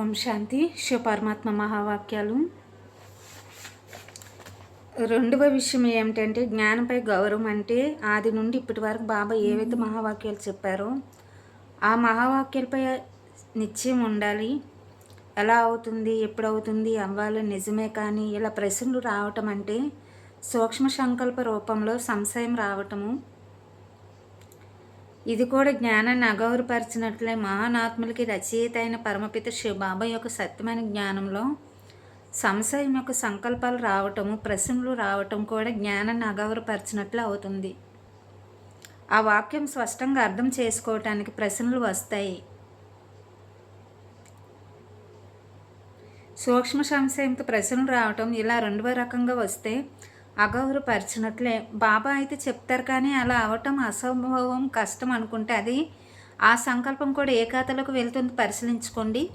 ఓం శాంతి శివపరమాత్మ మహావాక్యాలు. రెండవ విషయం ఏమిటంటే జ్ఞానంపై గౌరవం అంటే ఆది నుండి ఇప్పటి వరకు బాబా ఏవైతే మహావాక్యాలు చెప్పారో ఆ మహావాక్యాలపై నిశ్చయం ఉండాలి. ఎలా అవుతుంది ఎప్పుడు అవుతుంది అవ్వాలి నిజమే కానీ ఇలా ప్రశ్నలు రావటం అంటే సూక్ష్మ సంకల్ప రూపంలో సంశయం రావటము. ఇది కూడా జ్ఞానాన్ని అగౌరపరిచినట్లే మహానాత్ములకి రచయిత అయిన పరమపిత శివబాబా యొక్క సత్యమైన జ్ఞానంలో సంశయం యొక్క సంకల్పాలు రావటము ప్రశ్నలు రావటం కూడా జ్ఞానాన్ని అగౌరపరిచినట్లు అవుతుంది. ఆ వాక్యం స్పష్టంగా అర్థం చేసుకోవటానికి ప్రశ్నలు వస్తాయి. సూక్ష్మ సంశయంతో ప్రశ్నలు రావటం ఇలా రెండవ రకంగా వస్తే అగౌరవపరిచినట్లే. బాబా అయితే చెప్తారు కానీ అలా అవటం అసంభవం కష్టం అనుకుంటే అది ఆ సంకల్పం కూడా ఏ ఖాతాలోకి వెళ్తుంది పరిశీలించుకోండి.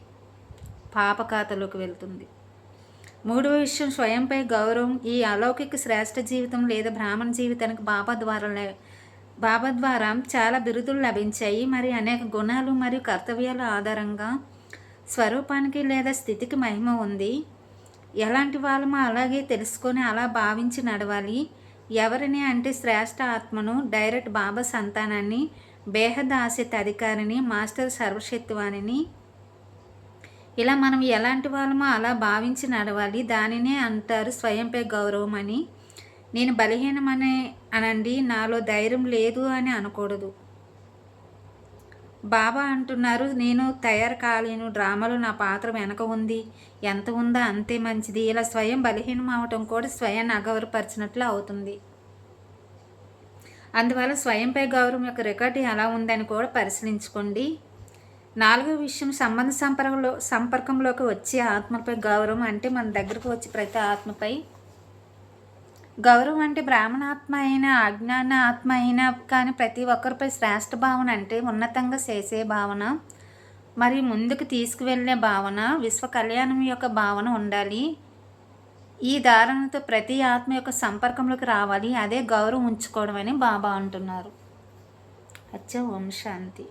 పాప ఖాతాలోకి వెళ్తుంది. మూడవ విషయం స్వయంపై గౌరవం. ఈ అలౌకిక శ్రేష్ఠ జీవితం లేదా బ్రాహ్మణ జీవితానికి బాబా ద్వారా బాబా ద్వారా చాలా బిరుదులు లభించాయి. మరి అనేక గుణాలు మరియు కర్తవ్యాల ఆధారంగా స్వరూపానికి లేదా స్థితికి మహిమ ఉంది. ఎలాంటి వాళ్ళమో అలాగే తెలుసుకొని అలా భావించి నడవాలి. ఎవరిని అంటే శ్రేష్ఠ ఆత్మను డైరెక్ట్ బాబా సంతానాన్ని బేహద్ ఆశిత అధికారిని మాస్టర్ సర్వశక్తివాణిని ఇలా మనం ఎలాంటి వాళ్ళమో అలా భావించి నడవాలి. దానినే అంటారు స్వయంపై గౌరవం అని. నేను బలహీనమనే అనండి. నాలో ధైర్యం లేదు అని అనకూడదు. బాబా అంటున్నారు నేను తయారు కాలేను డ్రామాలో నా పాత్ర వెనక ఉంది. ఎంత ఉందో అంతే మంచిది. ఇలా స్వయం బలహీనం అవటం కూడా స్వయాన్ని అగౌరవపరిచినట్లు అవుతుంది. అందువల్ల స్వయంపై గౌరవం యొక్క రికార్డు ఎలా ఉందని కూడా పరిశీలించుకోండి. నాలుగో విషయం సంబంధ సంపర్కంలో సంపర్కంలోకి వచ్చే ఆత్మపై గౌరవం అంటే మన దగ్గరకు వచ్చి ప్రతి ఆత్మపై గౌరవం అంటే బ్రాహ్మణాత్మ అయినా అజ్ఞాన ఆత్మ అయినా కానీ ప్రతి ఒక్కరిపై శ్రేష్ఠ భావన అంటే ఉన్నతంగా చేసే భావన మరి ముందుకు తీసుకువెళ్ళే భావన విశ్వ కళ్యాణం యొక్క భావన ఉండాలి. ఈ ధారణతో ప్రతి ఆత్మ యొక్క సంపర్కంలోకి రావాలి. అదే గౌరవం ఉంచుకోవడం అని బాబా అంటున్నారు. అచ్చ ఓం శాంతి.